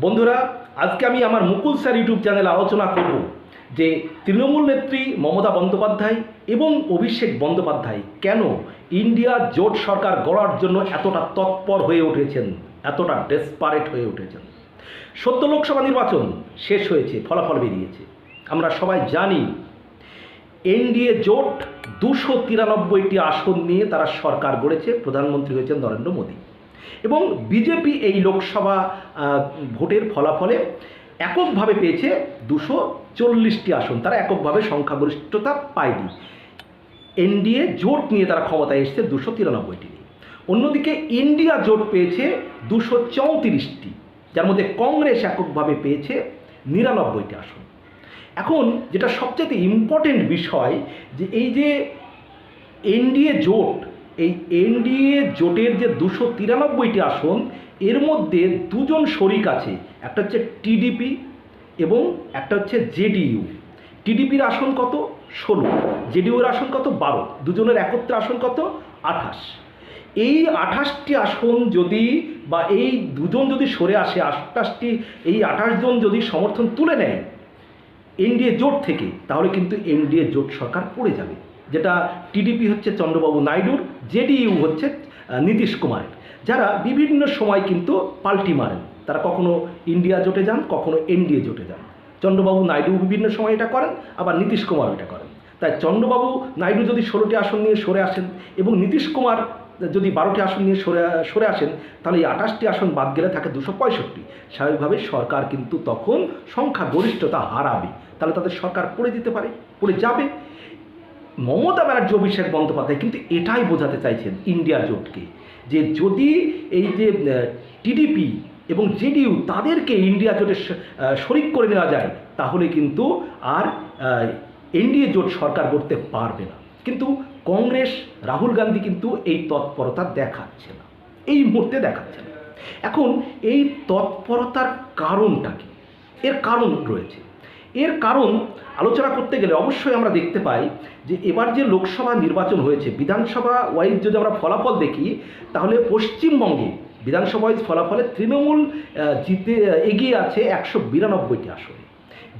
বন্ধুরা, আজকে আমি আমার মুকুল স্যার ইউটিউব চ্যানেলে আলোচনা করব যে তৃণমূল নেত্রী মমতা বন্দ্যোপাধ্যায় এবং অভিষেক বন্দ্যোপাধ্যায় কেন ইন্ডিয়া জোট সরকার গড়ার জন্য এতটা তৎপর হয়ে উঠেছেন, এতটা ডেসপারেট হয়ে উঠেছেন। সত্য লোকসভা নির্বাচন শেষ হয়েছে, ফলাফল বেরিয়েছে। আমরা সবাই জানি, এনডিএ জোট দুশো তিরানব্বইটি আসন নিয়ে তারা সরকার গড়েছে, প্রধানমন্ত্রী হয়েছেন নরেন্দ্র মোদী। এবং বিজেপি এই লোকসভা ভোটের ফলাফলে এককভাবে পেয়েছে দুশো চল্লিশটি আসন। তারা এককভাবে সংখ্যাগরিষ্ঠতা পায়নি। এনডিএ জোট নিয়ে তারা ক্ষমতায় এসেছে দুশো তিরানব্বইটি নিয়ে। অন্যদিকে ইন্ডিয়া জোট পেয়েছে দুশো চৌত্রিশটি, যার মধ্যে কংগ্রেস এককভাবে পেয়েছে নিরানব্বইটি আসন। এখন যেটা সবচেয়ে ইম্পর্টেন্ট বিষয় যে এই যে এনডিএ জোট এই এনডিএ জোটের যে দুশো তিরানব্বইটি আসন, এর মধ্যে দুজন শরিক আছে, একটা হচ্ছে টিডিপি এবং একটা হচ্ছে জেডিইউ। টিডিপির আসন কত? ষোলো। জেডিইউর আসন কত? বারো। দুজনের একত্রে আসন কত? আঠাশ। এই আঠাশটি আসন যদি বা এই দুজন যদি সরে আসে, আঠাশটি, এই আঠাশ জন যদি সমর্থন তুলে নেয় এনডিএ জোট থেকে, তাহলে কিন্তু এনডিএ জোট সরকার পড়ে যাবে। যেটা টিডিপি হচ্ছে চন্দ্রবাবু নাইডুর জেডিইউ হচ্ছে নীতিশ কুমার। যারা বিভিন্ন সময় কিন্তু পাল্টি মারেন। তারা কখনো ইন্ডিয়া জোটে যান, কখনো এনডিএ জোটে যান। চন্দ্রবাবু নাইডু বিভিন্ন সময় এটা করেন, আবার নীতিশ কুমার এটা করেন। তাই চন্দ্রবাবু নাইডু যদি ষোলোটি আসন নিয়ে সরে আসেন এবং নীতিশ কুমার যদি বারোটি আসন নিয়ে সরে সরে আসেন, তাহলে এই আঠাশটি আসন বাদ গেলে থাকে দুশো পঁয়ষট্টি। স্বাভাবিকভাবে সরকার কিন্তু তখন সংখ্যা গরিষ্ঠতা হারাবে। তাহলে তাদের সরকার পড়ে যেতে পারে, পড়ে যাবে। মমতা ব্যানার্জি, অভিষেক বন্দ্যোপাধ্যায় কিন্তু এটাই বোঝাতে চাইছেন ইন্ডিয়া জোটকে যে যদি এই যে টিডিপি এবং জেডিইউ তাদেরকে ইন্ডিয়া জোটে শরিক করে নেওয়া যায়, তাহলে কিন্তু আর এনডিএ জোট সরকার করতে পারবে না। কিন্তু কংগ্রেস, রাহুল গান্ধী কিন্তু এই তৎপরতা দেখাচ্ছে না। এই মুহূর্তে দেখাচ্ছে না। এখন এই তৎপরতার কারণটা কি? এর কারণ রয়েছে। এর কারণ আলোচনা করতে গেলে অবশ্যই আমরা দেখতে পাই যে এবার যে লোকসভা নির্বাচন হয়েছে, বিধানসভা ওয়াইজ যদি আমরা ফলাফল দেখি, তাহলে পশ্চিমবঙ্গে বিধানসভা ওয়াইজ ফলাফলে তৃণমূল জিতে এগিয়ে আছে একশো বিরানব্বইটি আসনে।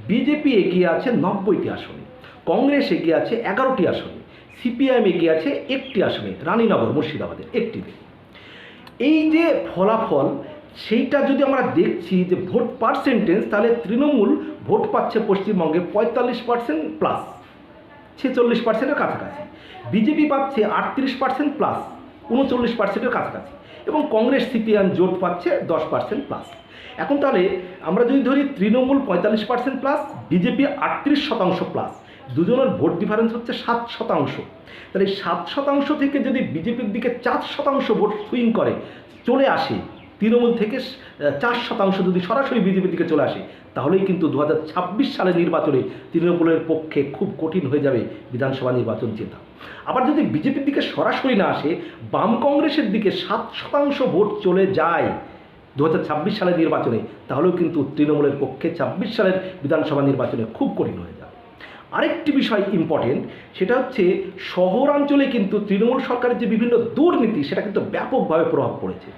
বিজেপি এগিয়ে আছে নব্বইটি আসনে। কংগ্রেস এগিয়ে আছে এগারোটি আসনে। সিপিআইএম এগিয়ে আছে একটি আসনে। রানীনগর, মুর্শিদাবাদের একটিতে এই যে ফলাফল সেইটা যদি আমরা দেখছি যে ভোট পার্সেন্টেজ তাহলে তৃণমূল ভোট পাচ্ছে পশ্চিমবঙ্গে পঁয়তাল্লিশ পার্সেন্ট প্লাস ছেচল্লিশ পার্সেন্টের কাছাকাছি। বিজেপি পাচ্ছে আটত্রিশ পার্সেন্ট প্লাস উনচল্লিশ পার্সেন্টের কাছাকাছি। এবং কংগ্রেস, সিপিএম জোট পাচ্ছে দশ পার্সেন্ট প্লাস এখন তাহলে আমরা যদি ধরি তৃণমূল পঁয়তাল্লিশ পার্সেন্ট প্লাস বিজেপি আটত্রিশ শতাংশ প্লাস দুজনের ভোট ডিফারেন্স হচ্ছে সাত শতাংশ। তাহলে সাত শতাংশ থেকে যদি বিজেপির দিকে চার শতাংশ ভোট সুইং করে, চলে আসে তৃণমূল থেকে চার শতাংশ যদি সরাসরি বিজেপির দিকে চলে আসে, তাহলেই কিন্তু দু হাজার ছাব্বিশ সালের নির্বাচনে তৃণমূলের পক্ষে খুব কঠিন হয়ে যাবে বিধানসভা নির্বাচন জেতা আবার যদি বিজেপির দিকে সরাসরি না আসে, বাম কংগ্রেসের দিকে সাত শতাংশ ভোট চলে যায় দু হাজার ছাব্বিশ সালের নির্বাচনে, তাহলেও কিন্তু তৃণমূলের পক্ষে ছাব্বিশ সালের বিধানসভা নির্বাচনে খুব কঠিন হয়ে যাবে। আরেকটি বিষয় ইম্পর্টেন্ট সেটা হচ্ছে শহরাঞ্চলে কিন্তু তৃণমূল সরকারের যে বিভিন্ন দুর্নীতি, সেটা কিন্তু ব্যাপকভাবে প্রভাব পড়েছে।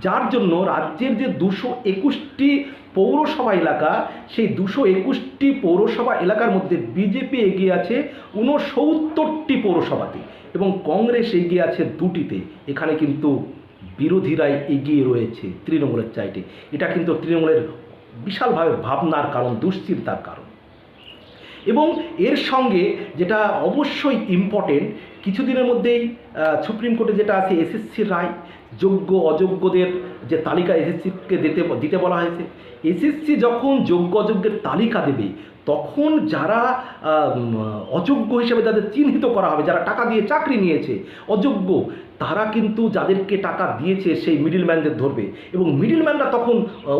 যার জন্য রাজ্যের যে দুশো একুশটি পৌরসভা এলাকা, সেই দুশো একুশটি পৌরসভা এলাকার মধ্যে বিজেপি এগিয়ে আছে ঊনসত্তরটি পৌরসভাতে এবং কংগ্রেস এগিয়ে আছে দুটিতে। এখানে কিন্তু বিরোধীরাই এগিয়ে রয়েছে তৃণমূলের চাইতে। এটা কিন্তু তৃণমূলের বিশালভাবে ভাবনার কারণ, দুশ্চিন্তার কারণ। এবং এর সঙ্গে যেটা অবশ্যই ইম্পর্টেন্ট কিছুদিনের মধ্যেই সুপ্রিম কোর্টে যেটা আছে এসএসসির রায়, যোগ্য, অযোগ্যদের যে তালিকা এসএসসিকে দিতে দিতে বলা হয়েছে। এসএসসি যখন যোগ্য, অযোগ্যের তালিকা দেবে তখন যারা অযোগ্য হিসেবে যাদের চিহ্নিত করা হবে, যারা টাকা দিয়ে চাকরি নিয়েছে, অযোগ্য, তারা কিন্তু যাদেরকে টাকা দিয়েছে সেই মিডিলম্যানদের ধরবে। এবং মিডিলম্যানরা তখন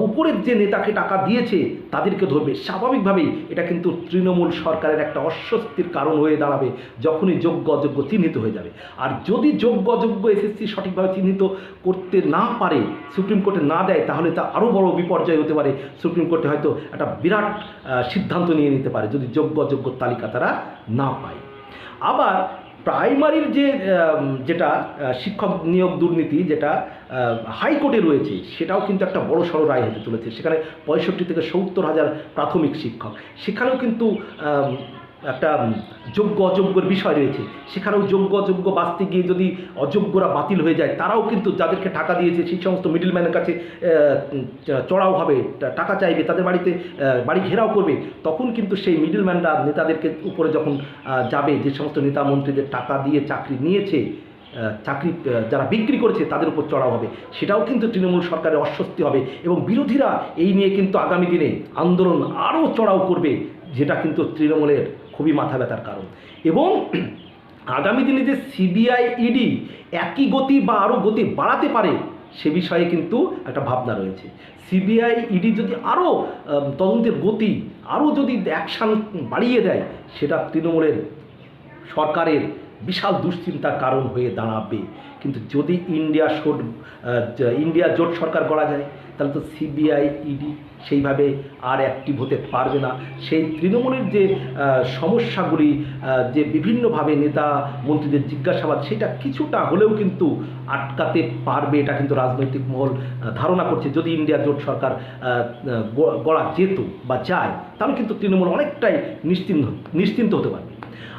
উপরের যে নেতাকে টাকা দিয়েছে, তাদেরকে ধরবে। স্বাভাবিকভাবেই এটা কিন্তু তৃণমূল সরকারের একটা অস্বস্তির কারণ হয়ে দাঁড়াবে, যখনই যোগ্য অযোগ্য চিহ্নিত হয়ে যাবে। আর যদি যোগ্য অযোগ্য এসএসসি সঠিকভাবে চিহ্নিত করতে না পারে, সুপ্রিম কোর্টে না দেয়, তাহলে তা আরও বড় বিপর্যয় হতে পারে। সুপ্রিম কোর্টে হয়তো একটা বিরাট সিদ্ধান্ত নিয়ে নিতে পারে যদি যোগ্য অযোগ্য তালিকা তারা না পায়। আবার প্রাইমারির যে যেটা শিক্ষক নিয়োগ দুর্নীতি যেটা হাইকোর্টে রয়েছে, সেটাও কিন্তু একটা বড় সড় রায় হতে চলেছে সেখানে পঁয়ষট্টি থেকে সত্তর হাজার প্রাথমিক শিক্ষক। সেখানেও কিন্তু একটা যোগ্য অযোগ্যর বিষয় রয়েছে। সেখানেও যোগ্য অযোগ্য বাঁচতে গিয়ে যদি অযোগ্যরা বাতিল হয়ে যায়, তারাও কিন্তু যাদেরকে টাকা দিয়েছে, সেই সমস্ত মিডিলম্যানের কাছে চড়াও হবে টাকা চাইবে, তাদের বাড়িতে বাড়ি ঘেরাও করবে, তখন কিন্তু সেই মিডিলম্যানরা নেতাদেরকে উপরে যখন যাবে, যে সমস্ত নেতা মন্ত্রীদের টাকা দিয়ে চাকরি নিয়েছে চাকরি যারা বিক্রি করেছে, তাদের উপর চড়াও হবে। সেটাও কিন্তু তৃণমূল সরকারের অস্বস্তি হবে এবং বিরোধীরা এই নিয়ে কিন্তু আগামী দিনে আন্দোলন আরও চড়াও করবে, যেটা কিন্তু তৃণমূলের খুবই মাথা ব্যথার কারণ। এবং আগামী দিনে যে সিবিআই ইডি একই গতি বা আরও গতি বাড়াতে পারে, সে বিষয়ে কিন্তু একটা ভাবনা রয়েছে। সিবিআই ইডি যদি আরও তদন্তের গতি আরও যদি অ্যাকশান বাড়িয়ে দেয়, সেটা তৃণমূলের সরকারের বিশাল দুশ্চিন্তার কারণ হয়ে দাঁড়াবে। কিন্তু যদি ইন্ডিয়া শোট ইন্ডিয়া জোট সরকার করা যায়, তাহলে তো সিবিআই, ইডি সেইভাবে আর অ্যাক্টিভ হতে পারবে না। সেই তৃণমূলের যে সমস্যাগুলি যে বিভিন্নভাবে নেতা মন্ত্রীদের জিজ্ঞাসাবাদ, সেটা কিছুটা হলেও কিন্তু আটকাতে পারবে, এটা কিন্তু রাজনৈতিক মহল ধারণা করছে। যদি ইন্ডিয়া জোট সরকার গড়া যেত বা যায়, তাহলে কিন্তু তৃণমূল অনেকটাই নিশ্চিন্ত নিশ্চিন্ত হতে পারবে।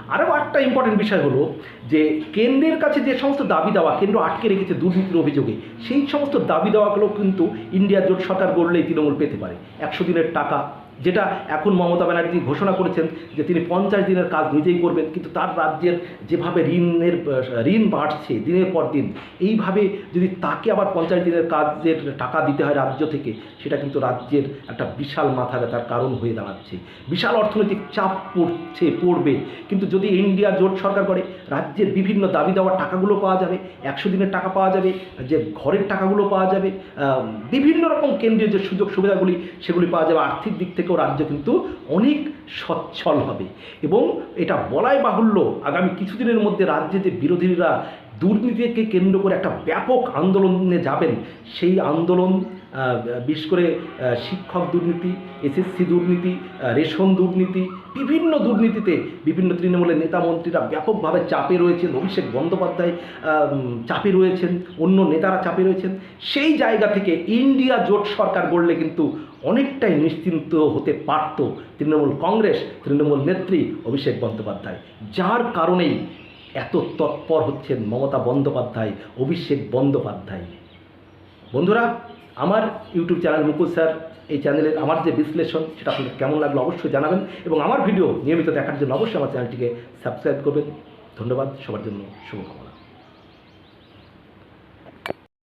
আরও একটা ইম্পর্টেন্ট বিষয় হলো যে কেন্দ্রের কাছে যে সমস্ত দাবি দেওয়া, কেন্দ্র আটকে রেখেছে দুর্নীতির অভিযোগে, সেই সমস্ত দাবি দেওয়াগুলো কিন্তু ইন্ডিয়া জোট সরকার গড়লেই তৃণমূল পেতে পারে। একশো দিনের টাকা যেটা এখন মমতা ব্যানার্জি ঘোষণা করেছেন যে তিনি পঞ্চাশ দিনের কাজ নিজেই করবেন, কিন্তু তার রাজ্যের যেভাবে ঋণের, ঋণ বাড়ছে দিনের পর দিন, এইভাবে যদি তাকে আবার পঞ্চাশ দিনের কাজের টাকা দিতে হয় রাজ্য থেকে, সেটা কিন্তু রাজ্যের একটা বিশাল মাথা ব্যথার কারণ হয়ে দাঁড়াচ্ছে। বিশাল অর্থনৈতিক চাপ পড়ছে, পড়বে। কিন্তু যদি ইন্ডিয়া জোট সরকার করে রাজ্যের বিভিন্ন দাবি দেওয়ার টাকাগুলো পাওয়া যাবে, একশো দিনের টাকা পাওয়া যাবে, যে ঘরের টাকাগুলো পাওয়া যাবে বিভিন্ন রকম কেন্দ্রীয় যে সুযোগ সুবিধাগুলি, সেগুলি পাওয়া যাবে। আর্থিক দিক থেকেও রাজ্য কিন্তু অনেক সচ্ছল হবে। এবং এটা বলাই বাহুল্য, আগামী কিছুদিনের মধ্যে রাজ্যে যে বিরোধীরা দুর্নীতিকে কেন্দ্র করে একটা ব্যাপক আন্দোলনে যাবেন। সেই আন্দোলন বিশেষ করে শিক্ষক দুর্নীতি, এসএসসি দুর্নীতি রেশন দুর্নীতি, বিভিন্ন দুর্নীতিতে বিভিন্ন তৃণমূলের নেতা মন্ত্রীরা ব্যাপকভাবে চাপে রয়েছেন। অভিষেক বন্দ্যোপাধ্যায় চাপে রয়েছেন, অন্য নেতারা চাপে রয়েছেন। সেই জায়গা থেকে ইন্ডিয়া জোট সরকার গড়লে কিন্তু অনেকটাই নিশ্চিন্ত হতে পারত তৃণমূল কংগ্রেস, তৃণমূল নেত্রী অভিষেক বন্দ্যোপাধ্যায়। যার কারণেই এত তৎপর হচ্ছেন মমতা বন্দ্যোপাধ্যায়, অভিষেক বন্দ্যোপাধ্যায়। বন্ধুরা, আমার ইউটিউব চ্যানেল মুকুল স্যার, এই চ্যানেলের আমার যে বিশ্লেষণ, সেটা আপনাদের কেমন লাগল অবশ্যই জানাবেন এবং আমার ভিডিও নিয়মিত দেখার জন্য অবশ্যই আমার চ্যানেলটিকে সাবস্ক্রাইব করবেন। ধন্যবাদ, সবার জন্য শুভকামনা।